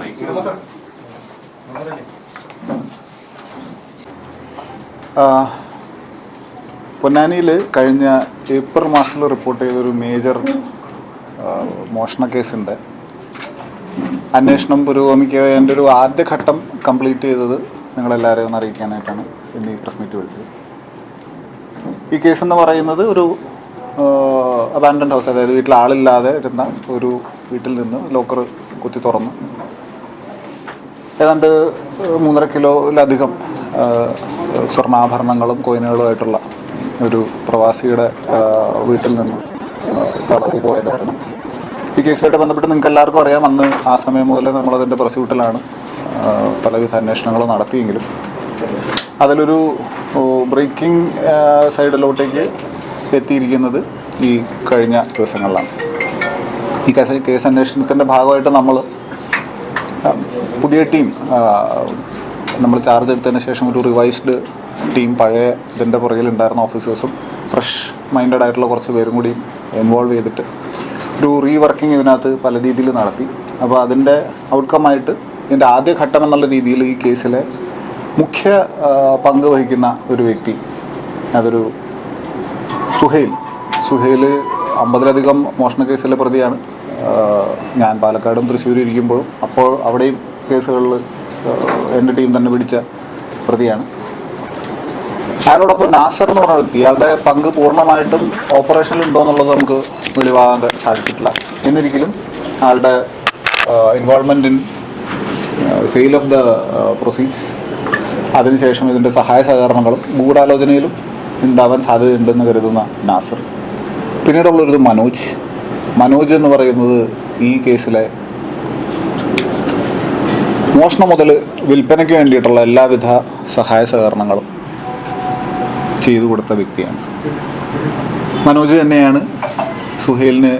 Mic പൊന്നാനിയിൽ കഴിഞ്ഞ April മാസത്തിൽ റിപ്പോർട്ട് ചെയ്തൊരു മേജർ മോഷണ കേസുണ്ട്. അന്വേഷണം പുരോഗമിക്കുക എന്റെ ഒരു ആദ്യഘട്ടം കംപ്ലീറ്റ് ചെയ്തത് നിങ്ങളെല്ലാവരെയും ഒന്ന് അറിയിക്കാനായിട്ടാണ്. ഇന്ന് ഈ പ്രസ് മീറ്റ് വിളിച്ചത്. ഈ കേസെന്ന് പറയുന്നത് ഒരു അബാൻഡൻഡ് ഹൗസ് അതായത് വീട്ടിൽ ആളില്ലാതെ ഇരുന്ന ഒരു വീട്ടിൽ നിന്ന് ലോക്കർ കുത്തി തുറന്ന്. ഏതാണ്ട് മൂന്നര കിലോയിലധികം സ്വർണാഭരണങ്ങളും കോയിനുകളുമായിട്ടുള്ള ഒരു പ്രവാസിയുടെ വീട്ടിൽ നിന്ന് കളറി പോയതായിരുന്നു. ഈ കേസുമായിട്ട് ബന്ധപ്പെട്ട് നിങ്ങൾക്ക് എല്ലാവർക്കും അറിയാം അന്ന് ആ സമയം മുതൽ നമ്മളതിന്റെ പ്രസ്യൂട്ടിലാണ് പലവിധ അന്വേഷണങ്ങൾ നടത്തിയെങ്കിലും. അതിലൊരു ബ്രേക്കിംഗ് സൈഡിലോട്ടേക്ക് എത്തിയിരിക്കുന്നത് ഈ കഴിഞ്ഞ ദിവസങ്ങളിലാണ്. ഈ കേസ് കേസ് അന്വേഷണത്തിന്റെ ഭാഗമായിട്ട് നമ്മൾ പുതിയ ടീം നമ്മൾ ചാർജ് എടുത്തതിന് ശേഷം ഒരു റിവൈസ്ഡ് ടീം പഴയ ഇതിന്റെ പുറകിലുണ്ടായിരുന്ന ഓഫീസേഴ്സും ഫ്രഷ് മൈൻഡഡ് ആയിട്ടുള്ള കുറച്ച് പേരും കൂടി ഇൻവോൾവ് ചെയ്തിട്ട് ഒരു റീവർക്കിംഗ് ഇതിനകത്ത് പല രീതിയിൽ നടത്തി. അപ്പോൾ അതിന്റെ ഔട്ട്കമായിട്ട് ഇതിന്റെ ആദ്യ ഘട്ടം എന്നുള്ള രീതിയിൽ ഈ കേസിലെ മുഖ്യ പങ്ക് വഹിക്കുന്ന ഒരു വ്യക്തി അതൊരു സുഹൈൽ. സുഹൈൽ അമ്പതിലധികം മോഷണ കേസിലെ പ്രതിയാണ്. ഞാൻ പാലക്കാടും തൃശ്ശൂരും ഇരിക്കുമ്പോഴും അപ്പോൾ അവിടെയും കേസുകളിൽ എന്റെ ടീം തന്നെ പിടിച്ച പ്രതിയാണ്. അയാളോടൊപ്പം നാസർ എന്ന് പറഞ്ഞ വ്യക്തി അയാളുടെ പങ്ക് പൂർണമായിട്ടും ഓപ്പറേഷനിൽ ഉണ്ടോ എന്നുള്ളത് നമുക്ക് വെളിവാകാൻ സാധിച്ചിട്ടില്ല. എന്നിരിക്കലും അയാളുടെ involvement in sale of the proceeds അതിനുശേഷം ഇതിന്റെ സഹായ സഹകരണങ്ങളും ഗൂഢാലോചനയിലും ഉണ്ടാവാൻ സാധ്യതയുണ്ടെന്ന് കരുതുന്ന നാസർ. പിന്നീടുള്ളൊരു മനോജ്. മനോജ് എന്ന് പറയുന്നത് ഈ കേസിലെ മോഷണം മുതൽ വിൽപ്പനയ്ക്ക് വേണ്ടിയിട്ടുള്ള എല്ലാവിധ സഹായ സഹകരണങ്ങളും ചെയ്തു കൊടുത്ത വ്യക്തിയാണ്. മനോജ് തന്നെയാണ് സുഹേലിന്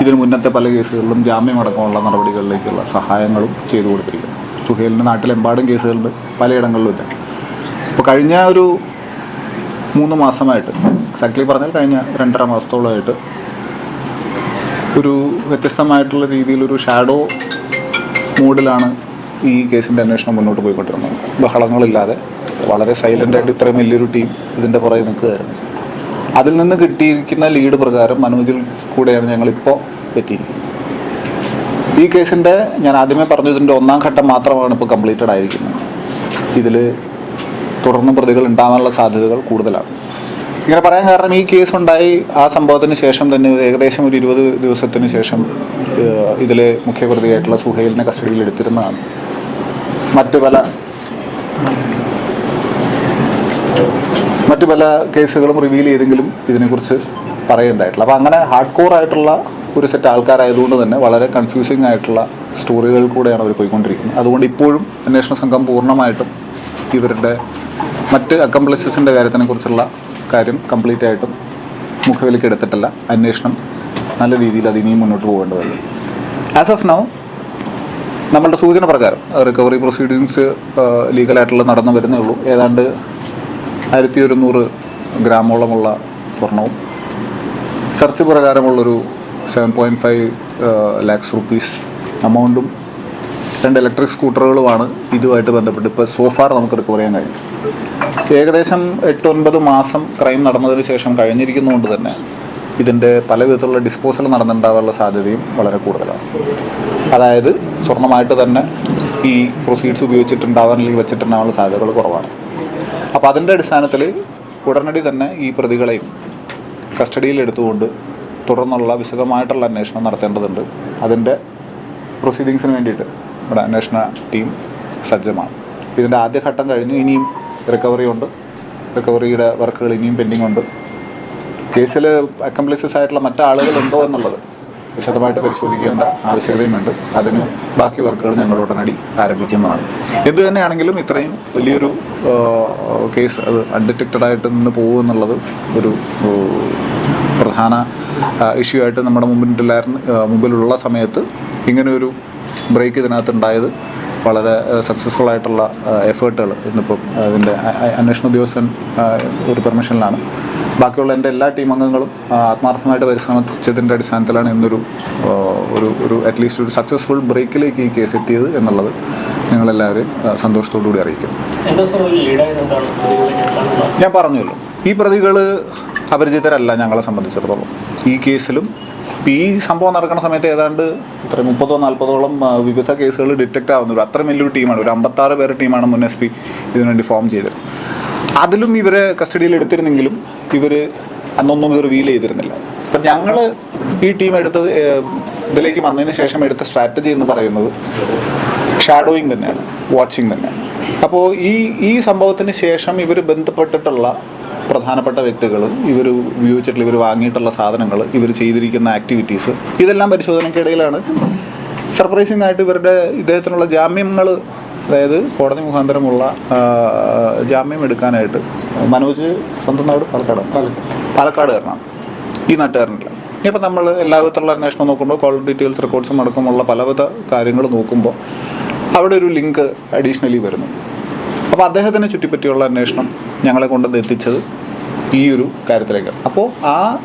ഇതിനു മുന്നത്തെ പല കേസുകളിലും ജാമ്യമടക്കമുള്ള നടപടികളിലേക്കുള്ള സഹായങ്ങളും ചെയ്തു കൊടുത്തിരിക്കുന്നത്. സുഹേലിന് നാട്ടിലെമ്പാടും കേസുകളുണ്ട് പലയിടങ്ങളിലും ഇല്ല അപ്പോൾ കഴിഞ്ഞ ഒരു മൂന്ന് മാസമായിട്ട്. എക്സാക്ട്ലി പറഞ്ഞാൽ കഴിഞ്ഞ രണ്ടര മാസത്തോളമായിട്ട്. ഒരു വ്യത്യസ്തമായിട്ടുള്ള രീതിയിലൊരു ഷാഡോ മൂഡിലാണ് ഈ കേസിന്റെ അന്വേഷണം മുന്നോട്ട് പോയിക്കൊണ്ടിരുന്നത്. ബഹളങ്ങളില്ലാതെ വളരെ സൈലന്റായിട്ട് ഇത്രയും വലിയൊരു ടീം ഇതിന്റെ പുറകെ നിൽക്കുകയായിരുന്നു. അതിൽ നിന്ന് കിട്ടിയിരിക്കുന്ന ലീഡ് പ്രകാരം മനോജിൽ കൂടെയാണ് ഞങ്ങളിപ്പോൾ എത്തിയിരിക്കുന്നത്. ഈ കേസിന്റെ ഞാൻ ആദ്യമേ പറഞ്ഞു ഇതിന്റെ ഒന്നാം ഘട്ടം മാത്രമാണ് ഇപ്പോൾ കംപ്ലീറ്റഡ് ആയിരിക്കുന്നത്. ഇതിൽ തുടർന്നും പ്രതികൾ ഉണ്ടാവാനുള്ള സാധ്യതകൾ കൂടുതലാണ്. ഇങ്ങനെ പറയാൻ കാരണം ഈ കേസ് ഉണ്ടായി. ആ സംഭവത്തിന് ശേഷം തന്നെ ഏകദേശം ഒരു ഇരുപത് ദിവസത്തിന് ശേഷം ഇതിലെ മുഖ്യപ്രതിയായിട്ടുള്ള സുഹൈലിനെ കസ്റ്റഡിയിൽ എടുത്തിരുന്നതാണ്. മറ്റു പല മറ്റു പല കേസുകളും റിവീൽ ചെയ്തെങ്കിലും ഇതിനെക്കുറിച്ച് പറയുണ്ടായിട്ടില്ല. അപ്പോൾ അങ്ങനെ ഹാർഡ് കോർ ആയിട്ടുള്ള ഒരു സെറ്റ് ആൾക്കാരായതുകൊണ്ട് തന്നെ വളരെ കൺഫ്യൂസിങ് ആയിട്ടുള്ള സ്റ്റോറികൾ കൂടെയാണ് അവർ പോയിക്കൊണ്ടിരിക്കുന്നത്. അതുകൊണ്ട് ഇപ്പോഴും അന്വേഷണ സംഘം പൂർണമായിട്ടും ഇവരുടെ മറ്റ് അക്കംപ്ലൈസസിന്റെ കാര്യത്തിനെ കുറിച്ചുള്ള കാര്യം കംപ്ലീറ്റ് ആയിട്ടും മുഖവിലേക്ക് എടുത്തിട്ടില്ല. അന്വേഷണം നല്ല രീതിയിൽ അത് ഇനിയും മുന്നോട്ട് പോകേണ്ടതുണ്ട് ആസ് ഓഫ് നൗ നമ്മളുടെ സൂചന പ്രകാരം റിക്കവറി പ്രൊസീഡിങ്സ് ലീഗലായിട്ടുള്ള നടന്നു വരുന്നേ ഉള്ളൂ. ഏതാണ്ട് ആയിരത്തി ഒരുന്നൂറ് ഗ്രാമോളമുള്ള സ്വർണവും search പ്രകാരമുള്ളൊരു seven point five lakhs rupees എമൗണ്ടും രണ്ട് ഇലക്ട്രിക് സ്കൂട്ടറുകളുമാണ് ഇതുമായിട്ട് ബന്ധപ്പെട്ട് ഇപ്പോൾ സോഫാർ നമുക്ക് റിക്കവർ ചെയ്യാൻ കഴിയും ഏകദേശം എട്ടൊൻപത് മാസം ക്രൈം നടന്നതിന് ശേഷം കഴിഞ്ഞിരിക്കുന്നതുകൊണ്ട് തന്നെ ഇതിന്റെ പല വിധത്തിലുള്ള ഡിസ്പോസൽ നടന്നിട്ടുണ്ടാകാനുള്ള സാധ്യതയും വളരെ കൂടുതലാണ്. അതായത് സ്വർണമായിട്ട് തന്നെ ഈ പ്രൊസീഡ്സ് ഉപയോഗിച്ചിട്ടുണ്ടാവാൻ അല്ലെങ്കിൽ വെച്ചിട്ടുണ്ടാവാനുള്ള സാധ്യതകൾ കുറവാണ്. അപ്പോൾ അതിന്റെ അടിസ്ഥാനത്തിൽ ഉടനടി തന്നെ ഈ പ്രതികളെയും കസ്റ്റഡിയിലെടുത്തുകൊണ്ട് തുടർന്നുള്ള വിശദമായിട്ടുള്ള അന്വേഷണം നടത്തേണ്ടതുണ്ട്. അതിന്റെ പ്രൊസീഡിങ്സിന് വേണ്ടിയിട്ട്. നമ്മുടെ അന്വേഷണ ടീം സജ്ജമാണ്. ഇതിന്റെ ആദ്യഘട്ടം കഴിഞ്ഞു ഇനിയും റിക്കവറി ഉണ്ട്. റിക്കവറിയുടെ വർക്കുകൾ ഇനിയും പെൻഡിങ് ഉണ്ട്. കേസിൽ അക്കംപ്ലിസസ് ആയിട്ടുള്ള മറ്റാളുകളുണ്ടോ എന്നുള്ളത് വിശദമായിട്ട് പരിശോധിക്കേണ്ട ആവശ്യകതയുമുണ്ട്. അതിന് ബാക്കി വർക്കുകൾ ഞങ്ങൾ ഉടനടി ആരംഭിക്കുന്നതാണ്. എന്ത് തന്നെയാണെങ്കിലും ഇത്രയും വലിയൊരു കേസ് അത് അൺഡിറ്റക്റ്റഡ് ആയിട്ട് നിന്ന് പോകുമെന്നുള്ളത് ഒരു പ്രധാന ഇഷ്യൂ ആയിട്ട് നമ്മുടെ മുമ്പിലായിരുന്നു മുമ്പിലുള്ള സമയത്ത് ഇങ്ങനെ ഒരു ബ്രേക്ക് ഇതിനകത്തുണ്ടായത് വളരെ സക്സസ്ഫുൾ ആയിട്ടുള്ള എഫേർട്ടുകൾ ഇന്നിപ്പം അതിന്റെ അന്വേഷണ ഉദ്യോഗസ്ഥൻ ഒരു പെർമിഷനിലാണ് ബാക്കിയുള്ള എന്റെ എല്ലാ ടീം അംഗങ്ങളും ആത്മാർത്ഥമായിട്ട് പരിശ്രമിച്ചതിന്റെ അടിസ്ഥാനത്തിലാണ് ഇന്നൊരു ഒരു ഒരു അറ്റ്ലീസ്റ്റ് ഒരു സക്സസ്ഫുൾ ബ്രേക്കിലേക്ക് ഈ കേസ് എത്തിയത് എന്നുള്ളത് നിങ്ങളെല്ലാവരെയും സന്തോഷത്തോടു കൂടി അറിയിക്കും. ഞാൻ പറഞ്ഞല്ലോ ഈ പ്രതികൾ അപരിചിതരല്ല ഞങ്ങളെ സംബന്ധിച്ചിടത്തോളം. ഈ കേസിലും ഈ സംഭവം നടക്കുന്ന സമയത്ത് ഏതാണ്ട് ഇത്ര മുപ്പതോ നാൽപ്പതോളം വിവിധ കേസുകൾ ഡിറ്റക്റ്റ് ആവുന്നുള്ളൂ അത്രയും വലിയൊരു ടീമാണ്. ഒരു അമ്പത്താറ് പേരുടെ ടീമാണ് മുൻ എസ് പി ഇതിനുവേണ്ടി ഫോം ചെയ്തത്. അതിലും ഇവരെ കസ്റ്റഡിയിൽ എടുത്തിരുന്നെങ്കിലും ഇവർ അന്നൊന്നും ഇത് റിവീൽ ചെയ്തിരുന്നില്ല. അപ്പം ഞങ്ങൾ ഈ ടീം എടുത്തത് ഇതിലേക്ക് വന്നതിന് ശേഷം എടുത്ത സ്ട്രാറ്റജി എന്ന് പറയുന്നത് ഷാഡോയിങ് തന്നെയാണ് വാച്ചിങ് തന്നെയാണ്. അപ്പോൾ ഈ ഈ സംഭവത്തിന് ശേഷം ഇവർ ബന്ധപ്പെട്ടിട്ടുള്ള പ്രധാനപ്പെട്ട വ്യക്തികൾ ഇവർ ഉപയോഗിച്ചിട്ടുള്ള ഇവർ വാങ്ങിയിട്ടുള്ള സാധനങ്ങൾ ഇവർ ചെയ്തിരിക്കുന്ന ആക്ടിവിറ്റീസ് ഇതെല്ലാം പരിശോധനയ്ക്കിടയിലാണ് സർപ്രൈസിംഗ് ആയിട്ട് ഇവരുടെ ഇദ്ദേഹത്തിനുള്ള ജാമ്യങ്ങൾ അതായത് കോടതി മുഖാന്തരമുള്ള ജാമ്യം എടുക്കാനായിട്ട് മനോജ് സ്വന്തം നാട് പാലക്കാട് പാലക്കാടുകാരനാണ്. ഈ നാട്ടുകാരനല്ല. ഇപ്പം നമ്മൾ എല്ലാ വിധത്തിലുള്ള അന്വേഷണം നോക്കുമ്പോൾ കോൾ ഡീറ്റെയിൽസ് റെക്കോർഡ്സും അടക്കമുള്ള പലവിധ കാര്യങ്ങൾ നോക്കുമ്പോൾ അവിടെ ഒരു ലിങ്ക് അഡീഷണലി വരുന്നു. അപ്പോൾ അദ്ദേഹത്തിനെ ചുറ്റിപ്പറ്റിയുള്ള അന്വേഷണം ഞങ്ങളെ കൊണ്ടുവന്ന് എത്തിച്ചത് ഈ ഒരു കാര്യത്തിലേക്ക്. അപ്പോൾ ആ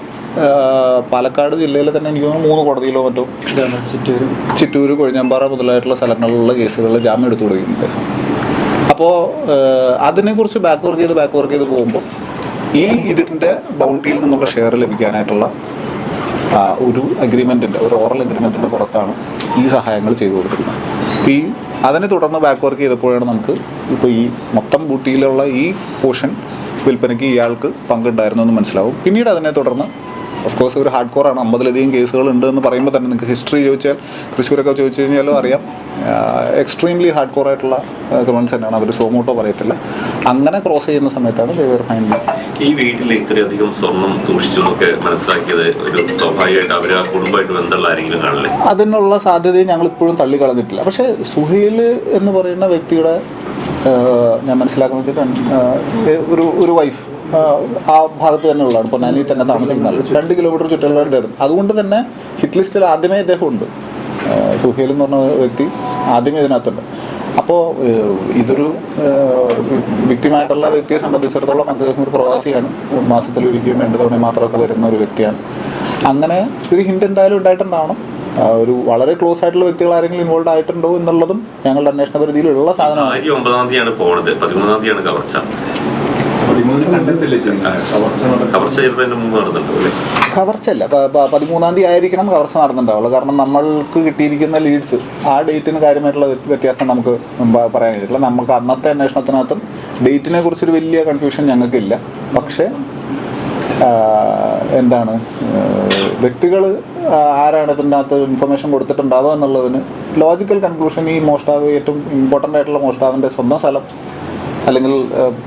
പാലക്കാട് ജില്ലയിലെ തന്നെ എനിക്ക് തോന്നുന്നു മൂന്ന് കോടതിയിലോ മറ്റോ ചിറ്റൂർ ചിറ്റൂർ കൊഴിഞ്ഞമ്പാറ മുതലായിട്ടുള്ള സ്ഥലങ്ങളിലുള്ള കേസുകളിൽ ജാമ്യം എടുത്തു കൊടുക്കുന്നുണ്ട് അപ്പോൾ അതിനെക്കുറിച്ച് ബാക്ക് വർക്ക് ചെയ്ത് ബാക്ക് വർക്ക് ചെയ്ത് പോകുമ്പോൾ ഈ ഇതിന്റെ ബൗണ്ടിയിൽ നിന്നുള്ള ഷെയർ ലഭിക്കാനായിട്ടുള്ള ഒരു അഗ്രിമെന്റിന്റെ ഒരു ഓറൽ അഗ്രിമെന്റിന്റെ പുറത്താണ് ഈ സഹായങ്ങൾ ചെയ്തു കൊടുത്തിരുന്നത് അപ്പോൾ ഈ അതിനെ തുടർന്ന് ബാക്ക് വർക്ക് ചെയ്തപ്പോഴാണ് നമുക്ക് ഇപ്പോൾ ഈ മൊത്തം ബൂട്ടിയിലുള്ള ഈ പോർഷൻ വിൽപ്പനയ്ക്ക് ഇയാൾക്ക് പങ്കുണ്ടായിരുന്നു എന്ന് മനസ്സിലാവും. പിന്നീട് അതിനെ തുടർന്ന് ഓഫ് കോഴ്സ് ഒരു ഹാർഡ് കോറാണ് അമ്പതിലധികം കേസുകൾ ഉണ്ട് എന്ന് പറയുമ്പോൾ തന്നെ നിങ്ങൾക്ക് ഹിസ്റ്ററി ചോദിച്ചാൽ തൃശ്ശൂരൊക്കെ ചോദിച്ചു കഴിഞ്ഞാലും അറിയാം. എക്സ്ട്രീംലി ഹാർഡ് കോറായിട്ടുള്ള ക്രിമിനൽസ് തന്നെയാണ്. അവർ സോമോട്ടോ പറയത്തില്ല. അങ്ങനെ ക്രോസ് ചെയ്യുന്ന സമയത്താണ് ദേവർ ഈ വീട്ടിൽ ഇത്രയധികം സ്വർണം സൂക്ഷിച്ചു എന്നൊക്കെ മനസ്സിലാക്കിയത് ഒരു സ്വാഭാവികമായിട്ട് അവർ ആ കുടുംബമായിട്ട് ബന്ധമുള്ള ആരെങ്കിലും കാണില്ലേ? അതിനുള്ള സാധ്യതയും ഞങ്ങൾ ഇപ്പോഴും തള്ളിക്കളഞ്ഞിട്ടില്ല. പക്ഷേ സുഹൈൽ എന്ന് പറയുന്ന വ്യക്തിയുടെ ഞാൻ മനസ്സിലാക്കുന്ന വെച്ചിട്ട് ഒരു ഒരു വൈഫ് ആ ഭാഗത്ത് തന്നെ ഉള്ളതാണ് പൊന്നാനി തന്നെ താമസിക്കുന്നത്. രണ്ട് കിലോമീറ്റർ ചുറ്റുള്ള അദ്ദേഹം. അതുകൊണ്ട് തന്നെ ഹിറ്റ് ലിസ്റ്റിൽ ആദ്യമേ ഇദ്ദേഹം ഉണ്ട് സുഹേൽ എന്ന് പറഞ്ഞ വ്യക്തി ആദ്യമേ ഇതിനകത്തുണ്ട്. അപ്പോൾ ഇതൊരു വ്യക്തിമായിട്ടുള്ള വ്യക്തിയെ സംബന്ധിച്ചിടത്തോളം അദ്ദേഹം ഒരു പ്രവാസിയാണ്. മാസത്തിൽ ഒരിക്കലും രണ്ട് തവണ മാത്രമൊക്കെ വരുന്ന ഒരു വ്യക്തിയാണ്. അങ്ങനെ ഒരു ഹിന്റ് എന്തായാലും ഉണ്ടായിട്ടുണ്ടാവണം. ഒരു വളരെ ക്ലോസ് ആയിട്ടുള്ള വ്യക്തികൾ ആരെങ്കിലും ഇൻവോൾവ് ആയിട്ടുണ്ടോ എന്നുള്ളതും ഞങ്ങളുടെ അന്വേഷണ പരിധിയിലുള്ള സാധനമാണ്. ഒമ്പതാം തീയതിയാണ് പോണത്. പതിമൂന്നാം തീയതിയാണ് കവർച്ച. കവർച്ച ചെയ്തതിന് മുമ്പ് പ- പതിമൂന്നാം തീയതി ആയിരിക്കണം കവർച്ച നടന്നിട്ടുണ്ടാവുള്ളൂ. കാരണം നമ്മൾക്ക് കിട്ടിയിരിക്കുന്ന ലീഡ്സ് ആ ഡേറ്റിന് കാര്യമായിട്ടുള്ള വ്യത്- വ്യത്യാസം നമുക്ക് പറയാൻ കഴിയില്ല. നമുക്ക് അന്നത്തെ അന്വേഷണത്തിനകത്തും ഡേറ്റിനെ കുറിച്ചൊരു വലിയ കൺഫ്യൂഷൻ ഞങ്ങൾക്കില്ല. പക്ഷേ എന്താണ് വ്യക്തികൾ ആരാണ് ഇതിന്റെ അകത്ത് ഇൻഫർമേഷൻ കൊടുത്തിട്ടുണ്ടാവുക എന്നുള്ളതിന് ലോജിക്കൽ കൺക്ലൂഷൻ ഈ മോഷ്ടാവ് ഏറ്റവും ഇമ്പോർട്ടന്റ് ആയിട്ടുള്ള മോഷ്ടാവിന്റെ സ്വന്തം സ്ഥലം അല്ലെങ്കിൽ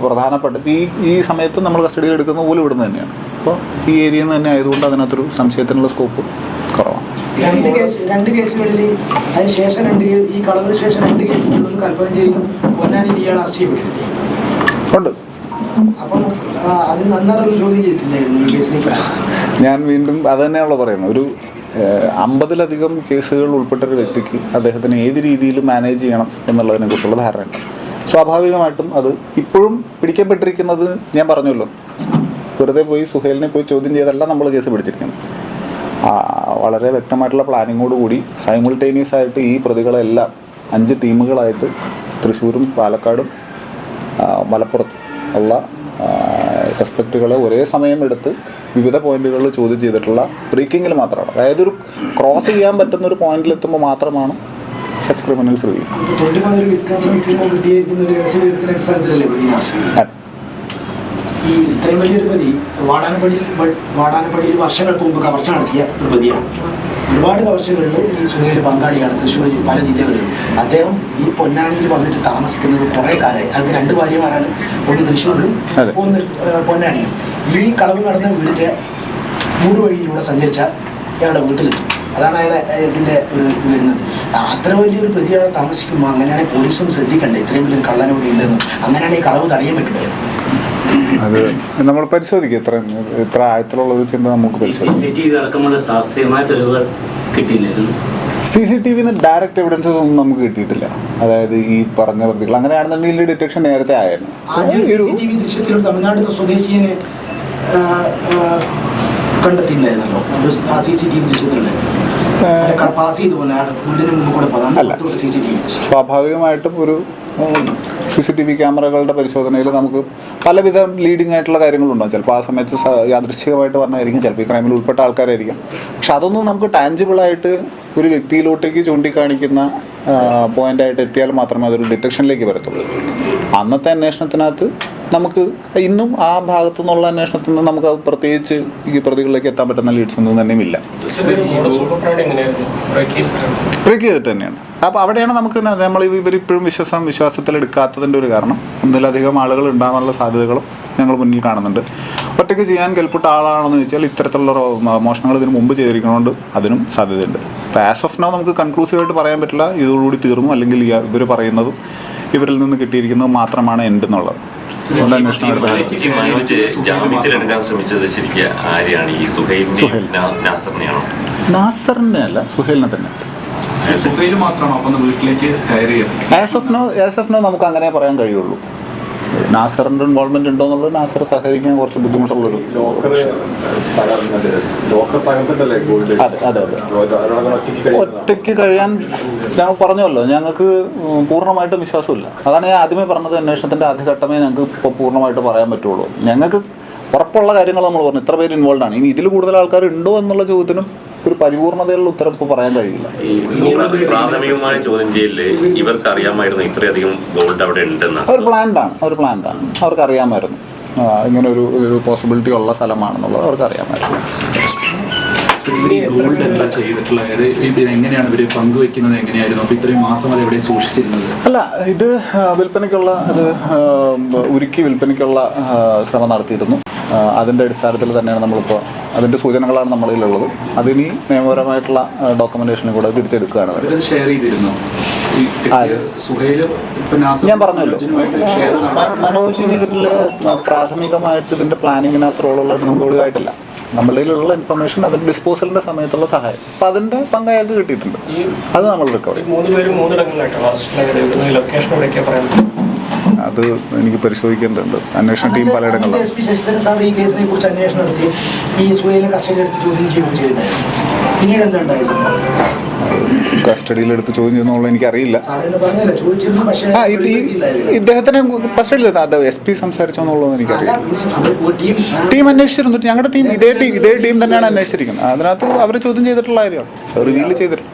പ്രധാനപ്പെട്ട ഈ ഈ സമയത്ത് നമ്മൾ കസ്റ്റഡിയിൽ എടുക്കുന്ന പോലും ഇവിടുന്ന് തന്നെയാണ്. അപ്പോൾ ഈ ഏരിയയിൽ നിന്ന് തന്നെ ആയതുകൊണ്ട് അതിനകത്തൊരു സംശയത്തിനുള്ള സ്കോപ്പ് കുറവാണ്. രണ്ട് കേസ് രണ്ട് കേസുകളിൽ അതിന് ശേഷം രണ്ട് ഈ കളവിന് ശേഷം രണ്ട് കേസുകളിലും കൽപ്പഞ്ചേരിയിലും പൊന്നാനിയിൽ ഇയാൾ അറസ്റ്റ് ചെയ്യപ്പെട്ടിട്ടുണ്ട് ഉണ്ട്. അപ്പം അത് ചോദ്യം ഈ ഞാൻ വീണ്ടും അത് തന്നെയാണല്ലോ പറയുന്നത്. ഒരു അമ്പതിലധികം കേസുകൾ ഉൾപ്പെട്ട ഒരു വ്യക്തിക്ക് അദ്ദേഹത്തിന് ഏത് രീതിയിലും മാനേജ് ചെയ്യണം എന്നുള്ളതിനെ കുറിച്ചുള്ള ധാരണയുണ്ട്. സ്വാഭാവികമായിട്ടും അത് ഇപ്പോഴും പിടിക്കപ്പെട്ടിരിക്കുന്നത് ഞാൻ പറഞ്ഞല്ലോ. വെറുതെ പോയി സുഹേലിനെ പോയി ചോദ്യം ചെയ്തല്ല നമ്മൾ കേസ് പിടിച്ചിരിക്കുന്നത്. വളരെ വ്യക്തമായിട്ടുള്ള പ്ലാനിങ്ങോട് കൂടി സൈമിൾട്ടേനിയസ് ആയിട്ട് ഈ പ്രതികളെല്ലാം അഞ്ച് ടീമുകളായിട്ട് തൃശ്ശൂരും പാലക്കാടും മലപ്പുറത്തും ഉള്ള സസ്പെക്റ്റുകളെ ഒരേ സമയം എടുത്ത് വിവിധ പോയിന്റുകളിൽ ചോദ്യം ചെയ്തിട്ടുള്ള ബ്രേക്കിങ്ങിൽ മാത്രമാണ്. അതായത് ഒരു ക്രോസ് ചെയ്യാൻ പറ്റുന്ന ഒരു പോയിന്റിൽ എത്തുമ്പോൾ മാത്രമാണ് സച്ച് ക്രിമിനൽസ് റിവ്യൂ തൊണ്ടി മുതൽ വിൽക്കാൻ ശ്രമിക്കുമ്പോൾ കിട്ടിയിരിക്കുന്ന ഒരു രഹസ്യ വിവരത്തിന്റെ അടിസ്ഥാനത്തിലല്ലേ പ്രതിനെ അറസ്റ്റ് ചെയ്തത് ഈ ഇത്രയും വലിയൊരു പ്രതി വാടാനപ്പള്ളിയിൽ വാടാനപ്പള്ളിയിൽ വർഷങ്ങൾക്ക് മുമ്പ് കവർച്ച നടത്തിയ ഒരു പ്രതിയാണ്. ഒരുപാട് കവർച്ചകളിൽ ഈ സുഹേൽ പങ്കാളിയാണ് തൃശ്ശൂർ പല ജില്ലകളിലും. അദ്ദേഹം ഈ പൊന്നാനിയിൽ വന്നിട്ട് താമസിക്കുന്നത് കുറേ കാലമായി. അതിൽ രണ്ട് ഭാര്യമാരാണ്. ഒന്ന് തൃശ്ശൂരിലും. ഒന്ന് പൊന്നാനിയിലും. ഈ കളവ് നടന്ന വീടിന്റെ മൂടുവഴിയിലൂടെ സഞ്ചരിച്ചാൽ ഇയാളുടെ വീട്ടിലെത്തും. അതാണ് അയാളെ ഇതിന്റെ ഒരു ഇത് വരുന്നത്. അത്ര വലിയൊരു പ്രതി അവിടെ താമസിക്കുമ്പോൾ അങ്ങനെയാണെങ്കിൽ പോലീസൊന്നും ശ്രദ്ധിക്കണ്ടേ? ഇത്രയും വലിയൊരു കള്ളൻ ഇവിടെ ഉണ്ടെന്നും. അങ്ങനെയാണെങ്കിൽ ഈ കളവ് തടയാൻ പറ്റില്ലായിരുന്നു അത് നമ്മൾ പരിശോധിക്കും. ഇത്ര ഇത്ര ആഴത്തിലുള്ള ഒരു ചിന്ത നമുക്ക് സി പരിശോധിക്കാം. സി ടി സി വിന്ന് ഡയറക്റ്റ് എവിഡൻസസ് ഒന്നും നമുക്ക് കിട്ടിയിട്ടില്ല. അതായത് ഈ പറഞ്ഞ പ്രതികൾ. അങ്ങനെയാണെന്നുണ്ടെങ്കിൽ ഡിറ്റക്ഷൻ നേരത്തെ ആയിരുന്നു. ആദ്യം ഒരു സി ദൃശ്യത്തിൽ ഒരു തമിഴ്നാട് സ്വദേശിയെ കണ്ടെത്തിയിട്ടുണ്ടായിരുന്നല്ലോ. ആ സി സി ടി വി ദൃശ്യത്തിലുള്ള പാസ് ചെയ്തു പോലെ ആ വീടിന് മുമ്പ് കൂടെ അല്ല. സി സി ടി വി സ്വാഭാവികമായിട്ടും ഒരു സി സി ടി വി ക്യാമറകളുടെ പരിശോധനയിൽ നമുക്ക് പലവിധ ലീഡിംഗ് ആയിട്ടുള്ള കാര്യങ്ങളുണ്ടാകും ചിലപ്പോൾ ആ സമയത്ത് യാദൃശ്ചികമായിട്ട് പറഞ്ഞായിരിക്കും. ചിലപ്പോൾ ഈ ക്രൈമിൽ ഉൾപ്പെട്ട ആൾക്കാരായിരിക്കും. പക്ഷെ അതൊന്നും നമുക്ക് ടാഞ്ചിബിളായിട്ട് ഒരു വ്യക്തിയിലോട്ടേക്ക് ചൂണ്ടിക്കാണിക്കുന്ന പോയിന്റായിട്ട് എത്തിയാൽ മാത്രമേ അതൊരു ഡിറ്റക്ഷനിലേക്ക് വരത്തുള്ളൂ. അന്നത്തെ അന്വേഷണത്തിനകത്ത് നമുക്ക് ഇന്നും ആ ഭാഗത്തു നിന്നുള്ള അന്വേഷണത്തിൽ നിന്ന് നമുക്ക് പ്രത്യേകിച്ച് ഈ പ്രതികളിലേക്ക് എത്താൻ പറ്റുന്ന ലീഡ്സ് ഒന്നും തന്നെയും ഇല്ല. ബ്രേക്ക് ചെയ്തിട്ട് തന്നെയാണ്. അപ്പോൾ അവിടെയാണ് നമുക്ക് നമ്മൾ ഇവരിപ്പോഴും വിശ്വാസം വിശ്വാസത്തിൽ എടുക്കാത്തതിന്റെ ഒരു കാരണം. ഒന്നിലധികം ആളുകൾ ഉണ്ടാകാനുള്ള സാധ്യതകളും ഞങ്ങൾ മുന്നിൽ കാണുന്നുണ്ട്. ഒറ്റയ്ക്ക് ചെയ്യാൻ കെൽപ്പെട്ട ആളാണെന്ന് ചോദിച്ചാൽ ഇത്തരത്തിലുള്ള മോഷണങ്ങൾ ഇതിന് മുമ്പ് ചെയ്തിരിക്കുന്നതുകൊണ്ട് അതിനും സാധ്യതയുണ്ട്. അപ്പോൾ ആസ് ഓഫ് നോ നമുക്ക് കൺക്ലൂസീവായിട്ട് പറയാൻ പറ്റില്ല. ഇതോടുകൂടി തീർന്നു. അല്ലെങ്കിൽ ഇവർ പറയുന്നതും ഇവരിൽ നിന്ന് കിട്ടിയിരിക്കുന്നതും മാത്രമാണ് എന്റെ എന്നുള്ളത്. ജാമ്യത്തിലെടുക്കാൻ ശ്രമിച്ചത് ശരിക്കും ആരെയാണ്? ഈ സുഹൈൽ. നാസറിനെയാണോ നാസറിനെ അല്ല സുഹേലിനെ തന്നെ. As of now as of now നമുക്ക് അങ്ങനെ പറയാൻ കഴിയുള്ളൂ. നാസറിന്റെ ഇൻവോൾവ്മെന്റ് ഉണ്ടോ എന്നുള്ളത് നാസർ സഹകരിക്കാൻ കുറച്ച് ബുദ്ധിമുട്ടുള്ളൊരു അതെ അതെ അതെ. ഒറ്റയ്ക്ക് കഴിയാൻ ഞങ്ങൾ പറഞ്ഞല്ലോ ഞങ്ങൾക്ക് പൂർണമായിട്ടും വിശ്വാസമില്ല. അതാണ് ഞാൻ ആദ്യമേ പറഞ്ഞത് അന്വേഷണത്തിന്റെ ആദ്യഘട്ടമേ ഞങ്ങൾക്ക് ഇപ്പോൾ പൂർണമായിട്ട് പറയാൻ പറ്റുള്ളൂ. ഞങ്ങൾക്ക് ഉറപ്പുള്ള കാര്യങ്ങൾ നമ്മൾ പറഞ്ഞു ഇത്ര പേര് ഇൻവോൾവ് ആണ്. ഇനി ഇതിൽ കൂടുതൽ ആൾക്കാർ ഉണ്ടോ എന്നുള്ള ചോദ്യത്തിനും ഒരു പരിപൂർണതയുള്ള ഉത്തരം ഇപ്പോൾ പറയാൻ കഴിയില്ല. ഈ പ്രാഥമികമായ ചോദ്യം ചെയ്യലിൽ? ഇവർക്ക് അറിയാമായിരുന്നു ഇത്രയധികം ഗോൾഡ് അവിടെ ഉണ്ടെന്ന്. അവർ ആണ് അവർ പ്ലാൻഡ് ആണ്. അവർക്ക് അറിയാമായിരുന്നു ഇങ്ങനെ ഒരു ഒരു പോസിബിലിറ്റി ഉള്ള സ്ഥലമാണെന്നുള്ളത് അവർക്ക് അറിയാമായിരുന്നു ഗോൾഡ് എന്താ ചെയ്തിട്ടുള്ളത് എങ്ങനെയാണ് ഇവർ പങ്കുവെക്കുന്നത് എങ്ങനെയായിരുന്നു? അപ്പൊ ഇത്രയും മാസം അത് എവിടെ സൂക്ഷിച്ചിരുന്നത്? അല്ല ഇത് വിൽപ്പനയ്ക്കുള്ള ഇത് ഉരുക്കി വിൽപ്പനയ്ക്കുള്ള ശ്രമം നടത്തിയിരുന്നു. അതിന്റെ അടിസ്ഥാനത്തിൽ തന്നെയാണ് നമ്മളിപ്പോൾ അതിന്റെ സൂചനകളാണ് നമ്മളിലുള്ളത്. അതിനി നിയമപരമായിട്ടുള്ള ഡോക്യുമെന്റേഷനും കൂടെ തിരിച്ചെടുക്കുകയാണ്. ഷെയർ ചെയ്തിരുന്നു? ഞാൻ പറഞ്ഞല്ലോ. മനോജ് പ്രാഥമികമായിട്ട് ഇതിന്റെ പ്ലാനിങ്ങിന് മുൻകൂടിയായിട്ടില്ല നമ്മളുടെ കയ്യിലുള്ള ഇൻഫർമേഷൻ അതിന്റെ ഡിസ്പോസലിന്റെ സമയത്തുള്ള സഹായം. അപ്പം അതിന്റെ പങ്ക് അയാൾക്ക് കിട്ടിയിട്ടുണ്ട്. അത് നമ്മൾ റിക്കവർ ഈ മൂന്ന് പേരും മൂന്ന് ഇടങ്ങളിലായിട്ടാണ് ലൊക്കേഷൻ എവിടെയൊക്കെയാണ് പറ്റും അത് എനിക്ക് പരിശോധിക്കേണ്ടതുണ്ട്. അന്വേഷണ ടീം പലയിടങ്ങളിലാണ് എസ് പി ശശിധരൻ സാർ ഈ കേസിനെ കുറിച്ച് അന്വേഷണം നടത്തി ഈ സുഹേലിനെ കസ്റ്റഡിയിൽ എടുത്ത് ചോദ്യം ചെയ്യുകയും ചെയ്തിട്ടുണ്ടായിരുന്നു. പിന്നീട് കസ്റ്റഡിയിലെടുത്ത് ചോദ്യം ചെയ്യുന്നുള്ള എനിക്കറിയില്ല. ആ ഇത് ഈ ഇദ്ദേഹത്തിനെ കസ്റ്റഡിയിൽ അത് എസ് പി സംസാരിച്ചോന്നുള്ളത് എനിക്കറിയാം ടീം ടീം അന്വേഷിച്ചിരുന്നു. ഞങ്ങളുടെ ടീം ഇതേ ടീം ഇതേ ടീം തന്നെയാണ് അന്വേഷിച്ചിരിക്കുന്നത്. അതിനകത്ത് അവർ ചോദ്യം ചെയ്തിട്ടുള്ള കാര്യമാണ്. റിവീൽ ചെയ്തിട്ടുള്ള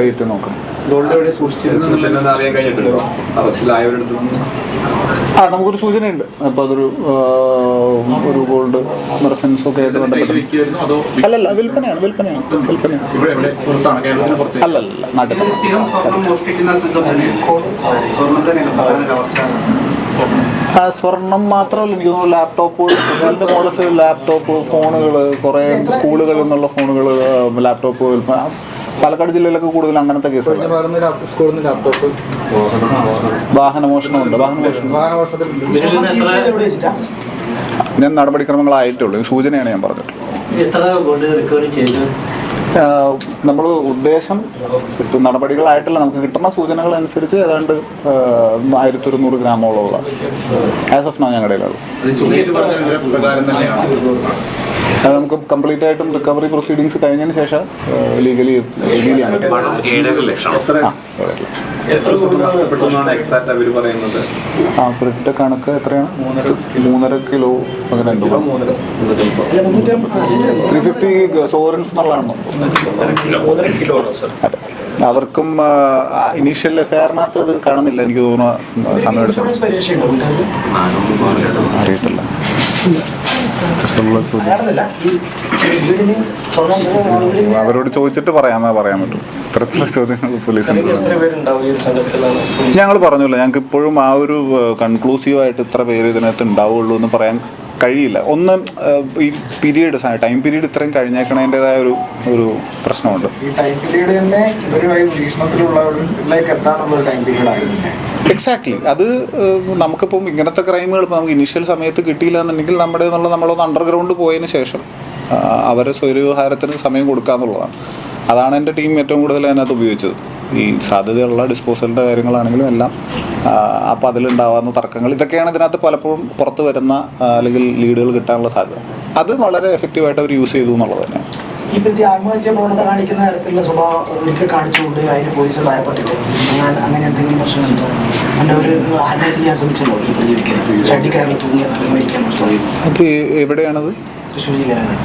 ഡേറ്റ് നോക്കണം ഗോൾഡ് എവിടെ സൂക്ഷിച്ചിരുന്നു എന്നുള്ളത് അറിയാൻ കഴിഞ്ഞിട്ടുണ്ടോ? അറസ്റ്റിലായവരുടെ ആ നമുക്കൊരു സൂചനയുണ്ട്. അപ്പോൾ അതൊരു ഒരു ഗോൾഡ് മെർച്ചൻസ് ഒക്കെ ആയിട്ട് ബന്ധപ്പെട്ട് അല്ലല്ല വിൽപ്പനയാണ് വിൽപ്പനയാണ് വിൽപ്പനയാണ്. അല്ലല്ല നാട്ടിൽ. സ്വർണം മാത്രമല്ല എനിക്ക് തോന്നുന്നു ലാപ്ടോപ്പ് ഇതിന്റെ മോഡൽസ് ലാപ്ടോപ്പ് ഫോണുകൾ കുറേ സ്കൂളുകളിൽ നിന്നുള്ള ഫോണുകൾ ലാപ്ടോപ്പ് വിൽപ്പന പാലക്കാട് ജില്ലയിലൊക്കെ കൂടുതൽ അങ്ങനത്തെ കേസുകൾ സ്കൂളിൽ നിന്ന് ലാപ്ടോപ്പ് വാഹനമോഷണമുണ്ട് വാഹനമോഷണം ഞാൻ നടപടിക്രമങ്ങളായിട്ടുള്ളൂ സൂചനയാണ് ഞാൻ പറഞ്ഞത്. എത്ര ഗോൾഡ് റിക്കവറി ചെയ്തു? നമ്മൾ ഉദ്ദേശം ഇപ്പം നടപടികളായിട്ടില്ല നമുക്ക് കിട്ടുന്ന സൂചനകൾ അനുസരിച്ച് ഏതാണ്ട് ആയിരത്തി ഒരുന്നൂറ് ഗ്രാമോളമുള്ള ആസ് ഓഫ് നോ ഞങ്ങളുടെ അത് നമുക്ക് കംപ്ലീറ്റ് ആയിട്ടും റിക്കവറി പ്രൊസീഡിങ്സ് കഴിഞ്ഞതിന് ശേഷം ലീഗലി ആ ഫ്രിഡിന്റെ കണക്ക് എത്രയാണ്? മൂന്നര കിലോ. അങ്ങനെ എന്തോ. ത്രീ ഫിഫ്റ്റി സോറൻസ് എന്നുള്ളതാണ്. മൂന്നര കിലോ. ആണോ സർ അതെ. അവർക്കും ഇനീഷ്യൽ എഫ്ഐആറിനകത്ത് അത് കാണുന്നില്ല. എനിക്ക് തോന്നുന്നു സമയം അറിയത്തില്ല. ഇത്തരത്തിലുള്ള ചോദ്യം. അവരോട് ചോദിച്ചിട്ട് പറയാമെന്നാ പറയാൻ പറ്റും. ഇത്തരത്തിലുള്ള ചോദ്യങ്ങൾ പോലീസ് ഞങ്ങൾ പറഞ്ഞല്ലോ ഞങ്ങൾക്ക് ഇപ്പോഴും ആ ഒരു കൺക്ലൂസീവായിട്ട് ഇത്ര പേര് ഇതിനകത്ത് ഉണ്ടാവുള്ളൂ എന്ന് പറയാൻ കഴിയില്ല. ഒന്ന് ഈ പീരീഡ് ടൈം പീരീഡ് ഇത്രയും കഴിഞ്ഞേക്കണതിന്റെതായ ഒരു ഒരു പ്രശ്നമുണ്ട്. ഈ ടൈം പീരീഡ് തന്നെ ഇവരുമായി നിരീക്ഷണത്തിലുള്ളവരിലേക്ക് എത്താനുള്ള ഒരു ടൈം എക്സാക്ട്ലി അത് നമുക്കിപ്പം ഇങ്ങനത്തെ ക്രൈമുകൾ ഇപ്പോൾ നമുക്ക് ഇനീഷ്യൽ സമയത്ത് കിട്ടിയില്ല എന്നുണ്ടെങ്കിൽ നമ്മുടെ എന്നുള്ള നമ്മളൊന്ന് അണ്ടർഗ്രൗണ്ട് പോയതിന് ശേഷം അവരെ സ്വയവ്യവഹാരത്തിന് സമയം കൊടുക്കുക എന്നുള്ളതാണ് അതാണ് എന്റെ ടീം ഏറ്റവും കൂടുതൽ അതിനകത്ത് ഉപയോഗിച്ചത്. ഈ സാധ്യതയുള്ള ഡിസ്പോസലിന്റെ കാര്യങ്ങളാണെങ്കിലും എല്ലാം അപ്പോൾ അതിലുണ്ടാവാവുന്ന തർക്കങ്ങൾ. ഇതൊക്കെയാണ് ഇതിനകത്ത് പലപ്പോഴും പുറത്ത് വരുന്ന അല്ലെങ്കിൽ ലീഡുകൾ കിട്ടാനുള്ള സാധ്യത. അത് വളരെ എഫക്റ്റീവായിട്ട് അവർ യൂസ് ചെയ്തു എന്നുള്ളത് തന്നെയാണ്. ഈ പ്രതി ആത്മഹത്യ പ്രവണത കാണിക്കുന്ന തരത്തിലുള്ള സ്വഭാവം ഒരിക്കൽ കാണിച്ചുകൊണ്ട് അതിന് പോലീസ് ഭയപ്പെട്ടിട്ട് ഞാൻ അങ്ങനെ എന്തെങ്കിലും പ്രശ്നമുണ്ടോ എന്റെ ഒരു ആത്മഹത്യ ചെയ്യാൻ ശ്രമിച്ചല്ലോ ഈ പ്രതി ഒരിക്കലും? ഷട്ടിക്കാരിൽ തൂങ്ങി തൂങ്ങി മരിക്കാൻ അത് എവിടെയാണത്? തൃശ്ശൂർ ജില്ലയിലാണ്.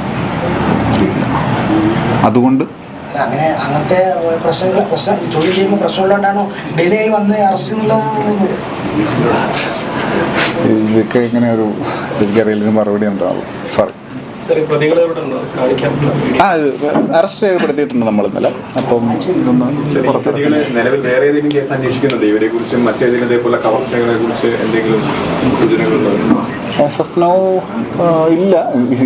അതുകൊണ്ട് അല്ല, അങ്ങനെ അങ്ങനത്തെ പ്രശ്നങ്ങൾ പ്രശ്നം ജോലി ചെയ്യുമ്പോൾ പ്രശ്നമുള്ളതുകൊണ്ടാണോ ഡിലേ ആയി വന്ന് അറസ്റ്റ് എന്നുള്ളതാണ്? ഇതൊക്കെ ഇങ്ങനെ ഒരു എനിക്കറിയില്ലെങ്കിൽ മറുപടി എന്താണല്ലോ സോറി ആ അറസ്റ്റ് രേഖപ്പെടുത്തിയിട്ടുണ്ട് നമ്മൾ ഇന്നലെ. അപ്പം നിലവിൽ വേറെ ഏതെങ്കിലും കേസ് അന്വേഷിക്കുന്നുണ്ട്? ഇവരെ കുറിച്ചും മറ്റേതെങ്കിലും ഇതേപോലെ കവർച്ചകളെ കുറിച്ച് എന്തെങ്കിലും സൂചനകളുണ്ടോ? ആസ് ഓഫ് നൗ ഇല്ല.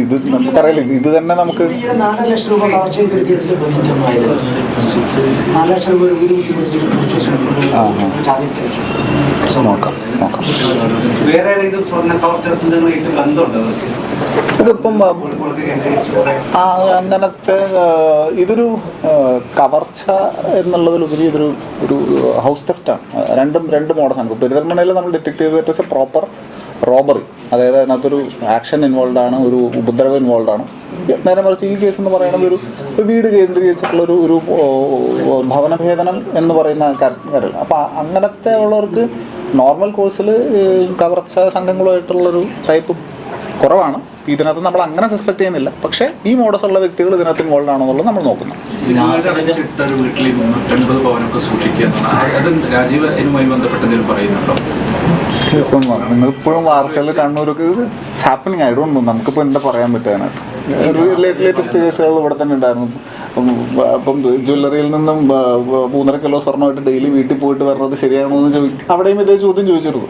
ഇത് നമുക്കറിയില്ല ഇത് തന്നെ നമുക്ക് നാല് ലക്ഷം രൂപ കവർച്ച ചെയ്തൊരു കേസിൽ പ്രതിന്റെ നാല് ലക്ഷം രൂപ ഒരു വീട് ആ, ആ. ചാർജ് നോക്കാം. നോക്കാം. വേറെ ഏതെങ്കിലും സ്വർണ കവർച്ച ബന്ധമുണ്ടോ? ഇതിപ്പം അങ്ങനത്തെ ഇതൊരു കവർച്ച എന്നുള്ളതിലുപരി ഇതൊരു ഒരു ഹൗസ് തെഫ്റ്റാണ് രണ്ടും രണ്ട് മോഡസാണ് ഇപ്പോൾ പെരിന്തൽമണ്ണയിൽ നമ്മൾ ഡിറ്റക്ട് ചെയ്തത് എ പ്രോപ്പർ റോബറി. അതായത് അതിനകത്തൊരു ആക്ഷൻ ഇൻവോൾവ് ആണ് ഒരു ഉപദ്രവം ഇൻവോൾവ് ആണ്. നേരെ മറിച്ച് ഈ കേസ് എന്ന് പറയുന്നത് ഒരു വീട് കേന്ദ്രീകരിച്ചിട്ടുള്ള ഒരു ഒരു ഭവനഭേദനം എന്ന് പറയുന്ന കാര്യമല്ല. അപ്പോൾ അങ്ങനത്തെ ഉള്ളവർക്ക് നോർമൽ കോഴ്സിൽ കവർച്ച സംഘങ്ങളുമായിട്ടുള്ളൊരു ടൈപ്പ് കുറവാണ്. ഇതിനകത്ത് നമ്മൾ അങ്ങനെ സസ്പെക്ട് ചെയ്യുന്നില്ല. പക്ഷേ ഈ മോഡസ് ഉള്ള വ്യക്തികൾ ഇതിനകത്ത് ഇൻവോൾവ് ആണോ എന്നുള്ളത് നമ്മൾ നോക്കുന്നു. വീട്ടിൽ പവനൊക്കെ രാജീവ് ബന്ധപ്പെട്ട് പറയുന്നുണ്ടോ? ഇപ്പം നിങ്ങളിപ്പോഴും വാർത്തയിൽ കണ്ണൂരൊക്കെ ഇത് ഹാപ്പനിങ് ആയതുകൊണ്ട് നമുക്കിപ്പോൾ എന്താ പറയാൻ പറ്റാനായിട്ട് ലേറ്റസ്റ്റ് കേസുകൾ ഇവിടെ തന്നെ ഉണ്ടായിരുന്നു. അപ്പം ജ്വല്ലറിയിൽ നിന്നും മൂന്നര കിലോ സ്വർണമായിട്ട് ഡെയിലി വീട്ടിൽ പോയിട്ട് വരണത് ശരിയാണോ എന്ന് ചോദിക്കും അവിടെയും ഇതേ ചോദ്യം ചോദിച്ചിരുന്നു.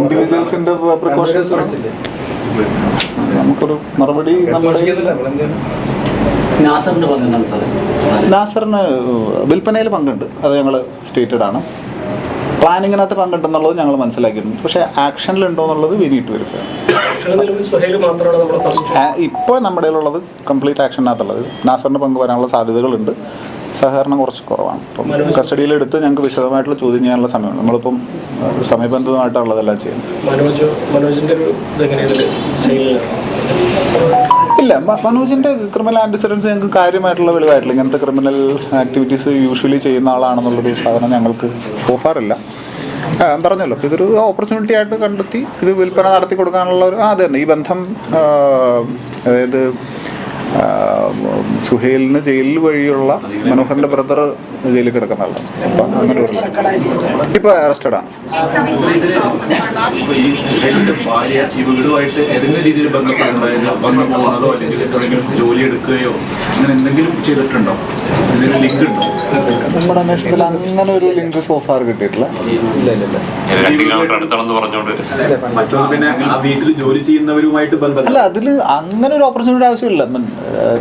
ഇൻഡിവിജ്വൽസിന്റെ പ്രിക്കോഷൻസ് നമുക്കൊരു മറുപടി നമ്മുടെ നാസറിന് വിൽപ്പനയിൽ പങ്കുണ്ട്. അത് ഞങ്ങൾ സ്റ്റേറ്റഡ് ആണ്. പ്ലാനിങ്ങിനകത്ത് പങ്കുണ്ടെന്നുള്ളത് ഞങ്ങൾ മനസ്സിലാക്കിയിട്ടുണ്ട്. പക്ഷേ ആക്ഷനിലുണ്ടോ എന്നുള്ളത് വി നീറ്റ് വെരിഫൈ ഇപ്പോൾ നമ്മുടെ ഉള്ളത് കംപ്ലീറ്റ് ആക്ഷനകത്തുള്ളത്. നാസറിന് പങ്ക് വരാനുള്ള സാധ്യതകളുണ്ട്. സഹകരണം കുറച്ച് കുറവാണ്. ഇപ്പം കസ്റ്റഡിയിലെടുത്ത് ഞങ്ങൾക്ക് വിശദമായിട്ടുള്ള ചോദ്യം ചെയ്യാനുള്ള സമയമാണ് നമ്മളിപ്പം സമയബന്ധിതമായിട്ടുള്ളതെല്ലാം ചെയ്യുന്നത്. ഇല്ല മനോജിന്റെ ക്രിമിനൽ ആന്റിസിഡൻസ് ഞങ്ങൾക്ക് കാര്യമായിട്ടുള്ള വെളിവായിട്ടില്ല. ഇങ്ങനത്തെ ക്രിമിനൽ ആക്ടിവിറ്റീസ് യൂഷ്വലി ചെയ്യുന്ന ആളാണെന്നുള്ളൊരു സാധനം ഞങ്ങൾക്ക് സോഫാറില്ല പറഞ്ഞല്ലോ. അപ്പോൾ ഇതൊരു ഓപ്പർച്യൂണിറ്റി ആയിട്ട് കണ്ടെത്തി ഇത് വിൽപ്പന നടത്തി കൊടുക്കാനുള്ള ഒരു അത് തന്നെ. ഈ ബന്ധം അതായത് സുഹേലിന് ജയിലിൽ വഴിയുള്ള മനോഹറിന്റെ ബ്രദർ ജയിലിൽ കിടക്കുന്നതാണ് അപ്പം അങ്ങനെ ഒരു ഇപ്പൊ അറസ്റ്റഡ് ആണ്. ജോലി എടുക്കുകയോ അങ്ങനെ എന്തെങ്കിലും ചെയ്തിട്ടുണ്ടോ? എന്തെങ്കിലും ലിങ്ക് ഉണ്ടോ? നമ്മുടെ അന്വേഷണത്തിൽ അങ്ങനെ ഒരു ലിങ്ക് സോഫാർ കിട്ടിയിട്ടില്ല. വീട്ടിൽ ജോലി ചെയ്യുന്നവരുമായിട്ട് ബന്ധം അല്ല അതിൽ അങ്ങനെ ഒരു ഓപ്പർച്യൂണിറ്റി ആവശ്യമില്ല.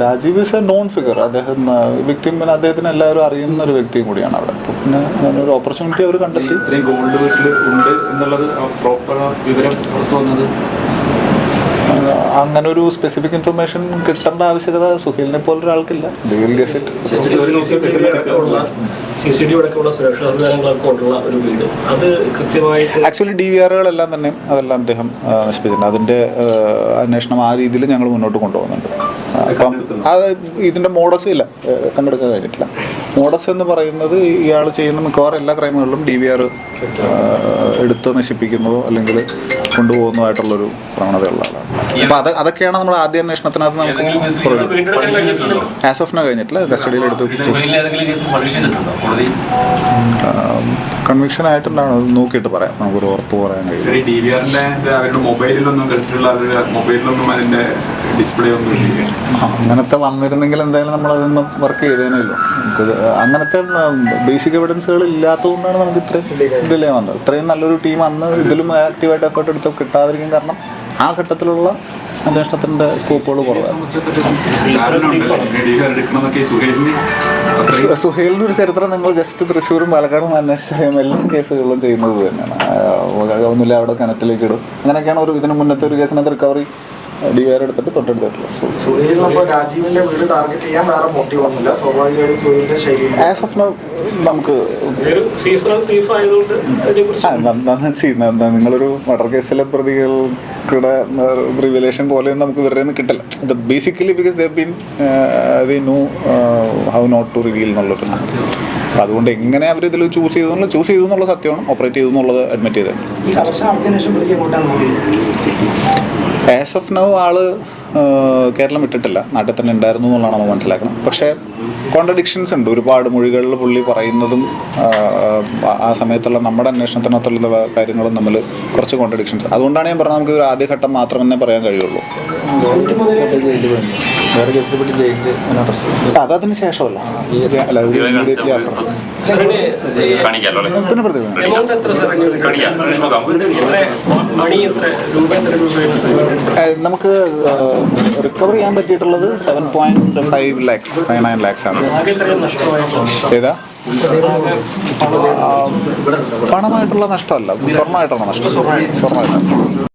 Rajeev is a known figure അദ്ദേഹം വിക്ടിം പിന്നെ അദ്ദേഹത്തിന് എല്ലാവരും അറിയുന്ന ഒരു വ്യക്തിയും കൂടിയാണ് അവിടെ. പിന്നെ അങ്ങനെ ഒരു ഓപ്പർച്യൂണിറ്റി അവർ കണ്ടെത്തി. ഇത്രയും ഗോൾഡ് വീട്ടിൽ ഉണ്ട് എന്നുള്ളത് പ്രോപ്പർ വിവരം പുറത്തു വന്നത്? അങ്ങനെ ഒരു സ്പെസിഫിക് ഇൻഫർമേഷൻ കിട്ടേണ്ട ആവശ്യകത സുഹേലിനെ പോലെ ഒരാൾക്കില്ല ആക്ച്വലി ഡി വി ആറുകളെല്ലാം തന്നെ അതെല്ലാം അദ്ദേഹം നശിപ്പിച്ചിട്ടുണ്ട്. അതിന്റെ അന്വേഷണം ആ രീതിയിൽ ഞങ്ങൾ മുന്നോട്ട് കൊണ്ടുപോകുന്നുണ്ട്. അപ്പം അത് ഇതിന്റെ മോഡസ് ഇല്ല. കണ്ടെടുക്കാൻ കഴിഞ്ഞിട്ടില്ല. മോഡസ് എന്ന് പറയുന്നത് ഇയാൾ ചെയ്യുന്ന മിക്കവാറും എല്ലാ ക്രൈമുകളിലും ഡി വി ആർ എടുത്ത് നശിപ്പിക്കുന്നതോ അല്ലെങ്കിൽ കൊണ്ടുപോകുന്നതായിട്ടുള്ളൊരു പ്രവണതയുള്ള ആളാണ്. അപ്പോൾ അത് അതൊക്കെയാണ് നമ്മൾ ആദ്യ അന്വേഷണത്തിനകത്ത് നമുക്ക് ആസ് ഓഫ് നോ കഴിഞ്ഞിട്ടില്ല. കസ്റ്റഡിയിൽ എടുത്ത് കൺവിക്ഷൻ ആയിട്ടുണ്ടാണ്. അത് നോക്കിയിട്ട് പറയാം. നമുക്കൊരു ഉറപ്പ് പറയാൻ കഴിയും. മൊബൈലിലൊന്നും മൊബൈലിലൊന്നും അതിന്റെ ഡിസ്പ്ലേ ഒന്നും അങ്ങനത്തെ വന്നിരുന്നെങ്കിൽ എന്തായാലും നമ്മൾ അതൊന്നും വർക്ക് ചെയ്തേനല്ലോ അങ്ങനത്തെ ബേസിക് എവിഡൻസുകൾ ഇല്ലാത്തതുകൊണ്ടാണ് നമുക്ക് ഇത്രയും ഡിലേ വന്നത്. ഇത്രയും നല്ലൊരു ടീം അന്ന് ഇതിലും ആക്റ്റീവായിട്ട് എഫേർട്ട് എടുത്ത് കിട്ടാതിരിക്കും കാരണം ആ ഘട്ടത്തിലുള്ള അന്വേഷണത്തിന്റെ സ്കോപ്പുകൾ കുറവാണ്. സുഹേലിന്റെ ഒരു ചരിത്രം നിങ്ങൾ ജസ്റ്റ് തൃശ്ശൂരും പാലക്കാടും അന്വേഷിച്ചാലും എല്ലാ കേസുകളും ചെയ്യുന്നത് തന്നെയാണ്. ഒന്നുമില്ല അവിടെ കിണറ്റിലേക്ക് ഇടും. അങ്ങനെയൊക്കെയാണ് ഒരു ഇതിനു മുന്നത്തെ ഒരു കേസിനകത്ത് റിക്കവറി ഡി വൈ എടുത്തിട്ട് തൊട്ടടുത്തായിട്ടുള്ള ആസ് ഓഫ് നോ നമുക്ക് നിങ്ങളൊരു മർഡർ കേസിലെ പ്രതികളുടെ റിവലേഷൻ പോലെ നമുക്ക് ഇവരുടെ നിന്ന് കിട്ടില്ല. ഇത് basically because they been they know how not to reveal എന്നുള്ളൊരു അപ്പം അതുകൊണ്ട് എങ്ങനെ അവർ ഇതിൽ ചൂസ് ചെയ്തു എന്നുള്ള ചൂസ് ചെയ്തു എന്നുള്ള സത്യമാണ്. ഓപ്പറേറ്റ് ചെയ്തു എന്നുള്ളത് അഡ്മിറ്റ് ചെയ്തത് ആസ് ഓഫ് നൗ ആൾ കേരളം വിട്ടിട്ടില്ല. നാട്ടിൽ തന്നെ ഉണ്ടായിരുന്നു എന്നുള്ളതാണ് നമ്മൾ മനസ്സിലാക്കണം പക്ഷേ കോൺട്രഡിക്ഷൻസ് ഉണ്ട്. ഒരുപാട് മൊഴികളിൽ പുള്ളി പറയുന്നതും ആ, സമയത്തുള്ള നമ്മുടെ അന്വേഷണത്തിനകത്തുള്ള കാര്യങ്ങളും തമ്മിൽ കുറച്ച് കോൺട്രഡിക്ഷൻസ് അതുകൊണ്ടാണ് ഞാൻ പറഞ്ഞത് നമുക്ക് ഒരു ആദ്യഘട്ടം മാത്രമെന്നേ പറയാൻ കഴിയുള്ളൂ. അതതിന് ശേഷമല്ല. അല്ല ഇമ്മീഡിയറ്റ്ലി ആഫ്റ്റർ നമുക്ക് റിക്കവർ ചെയ്യാൻ പറ്റിയിട്ടുള്ളത് seven point five lakhs five nine lakhs ആണ് ഏതാ? പണമായിട്ടുള്ള നഷ്ടമല്ല സ്വർണമായിട്ടാണ് നഷ്ടം. സ്വർണമായിട്ടുള്ള